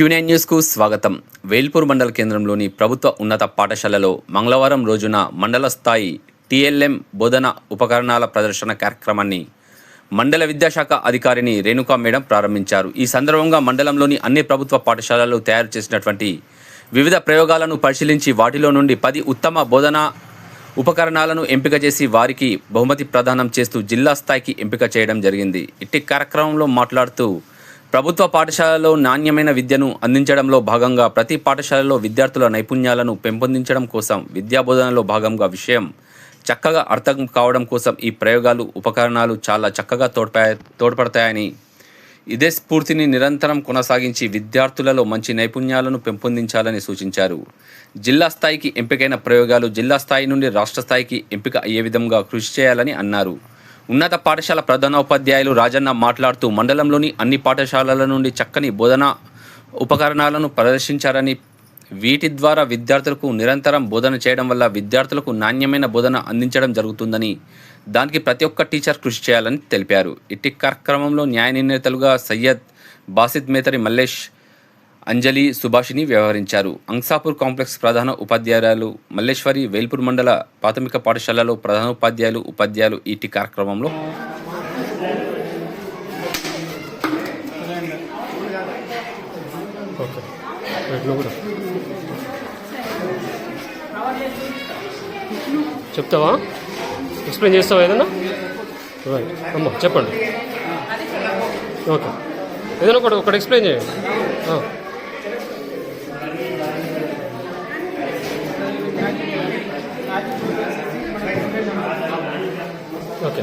Quinine న్యూస్కు స్వాగతం. వేల్పూర్ మండల కేంద్రంలోని ప్రభుత్వ ఉన్నత పాఠశాలలో మంగళవారం రోజున మండల స్థాయి టీఎల్ఎం బోధన ఉపకరణాల ప్రదర్శన కార్యక్రమాన్ని మండల విద్యాశాఖ అధికారిని రేణుకా మేడం ప్రారంభించారు. ఈ సందర్భంగా మండలంలోని అన్ని ప్రభుత్వ పాఠశాలలు తయారు చేసినటువంటి వివిధ ప్రయోగాలను పరిశీలించి వాటిలో నుండి పది ఉత్తమ బోధనా ఉపకరణాలను ఎంపిక చేసి వారికి బహుమతి ప్రదానం చేస్తూ జిల్లా స్థాయికి ఎంపిక చేయడం జరిగింది. ఇట్టి కార్యక్రమంలో మాట్లాడుతూ ప్రభుత్వ పాఠశాలలో నాణ్యమైన విద్యను అందించడంలో భాగంగా ప్రతి పాఠశాలలో విద్యార్థుల నైపుణ్యాలను పెంపొందించడం కోసం విద్యా బోధనలో భాగంగా విషయం చక్కగా అర్థం కావడం కోసం ఈ ప్రయోగాలు ఉపకరణాలు చాలా చక్కగా తోడ్పా తోడ్పడతాయని. ఇదే స్ఫూర్తిని నిరంతరం కొనసాగించి విద్యార్థులలో మంచి నైపుణ్యాలను పెంపొందించాలని సూచించారు. జిల్లా స్థాయికి ఎంపికైన ప్రయోగాలు జిల్లా స్థాయి నుండి రాష్ట్ర స్థాయికి ఎంపిక అయ్యే విధంగా కృషి చేయాలని అన్నారు. ఉన్నత పాఠశాల ప్రధానోపాధ్యాయులు రాజన్న మాట్లాడుతూ మండలంలోని అన్ని పాఠశాలల నుండి చక్కని బోధన ఉపకరణాలను ప్రదర్శించారని వీటి ద్వారా విద్యార్థులకు నిరంతరం బోధన చేయడం వల్ల విద్యార్థులకు నాణ్యమైన బోధన అందించడం జరుగుతుందని దానికి ప్రతి ఒక్క టీచర్ కృషి చేయాలని తెలిపారు. ఇట్టి కార్యక్రమంలో న్యాయ నిర్ణేతలుగా సయ్యద్ బాసిద్ మేతరి మల్లేష్ అంజలి సుభాషిని వ్యవహరించారు. అంసాపూర్ కాంప్లెక్స్ ప్రధాన ఉపాధ్యాయురాలు మల్లేశ్వరి వేల్పూర్ మండల ప్రాథమిక పాఠశాలలో ప్రధానోపాధ్యాయులు ఉపాధ్యాయులు కార్యక్రమంలో రైట్ నువ్వు కూడా చెప్తావా? ఎక్స్ప్లెయిన్ చేస్తావా ఏదన్నా రైట్ అమ్మా చెప్పండి. ఓకే ఏదైనా ఒకటి ఒకటి ఎక్స్ప్లెయిన్ చేయండి ఆ. Okay